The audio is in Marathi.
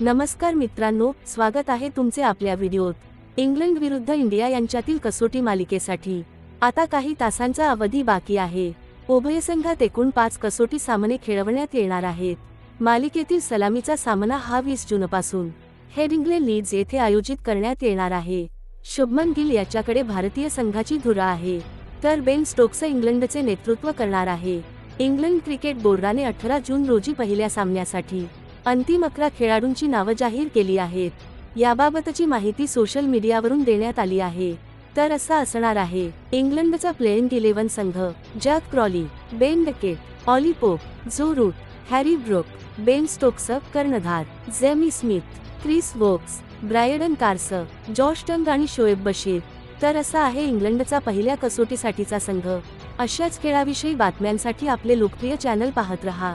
नमस्कार मित्रांनो स्वागत आहे तुमचे आपल्या व्हिडिओत. इंग्लंड विरुद्ध इंडिया यांच्यातील कसोटी मालिकेसाठी. आता काही तासांचा अवधी बाकी आहे. उभय संघात एकूण पाच कसोटी सामने खेळवण्यात येणार आहेत. मालिकेतील सलामीचा सामना हा वीस जूनपासून. हेडिंग्ले लीज येथे आयोजित करण्यात येणार आहे. शुभमन गिल याच्याकडे भारतीय संघाची धुरा आहे. तर बेन स्टोक्स इंग्लंडचे नेतृत्व करणार आहे. इंग्लंड क्रिकेट बोर्डाने अठरा जून रोजी पहिल्या सामन्यासाठी अंतिम अकरा खेळाडूंची नावं जाहीर केली आहेत. याबाबतची माहिती सोशल मीडियावरून देण्यात आली आहे. तर असा असणार आहे इंग्लंडचा प्लेइंग इलेव्हन संघ Jack Crawley Ben Duckett Ollie Pope Joe Root Harry Brook Ben Stokes कर्णधार Jamie Smith Chris Woakes Brydon Carse George Tongue आणि शोएब बशीर. तर असा आहे इंग्लंडचा पहिल्या कसोटीसाठीचा संघ. अशाच खेळाविषयी बातम्यांसाठी आपले लोकप्रिय चॅनल पाहत रहा.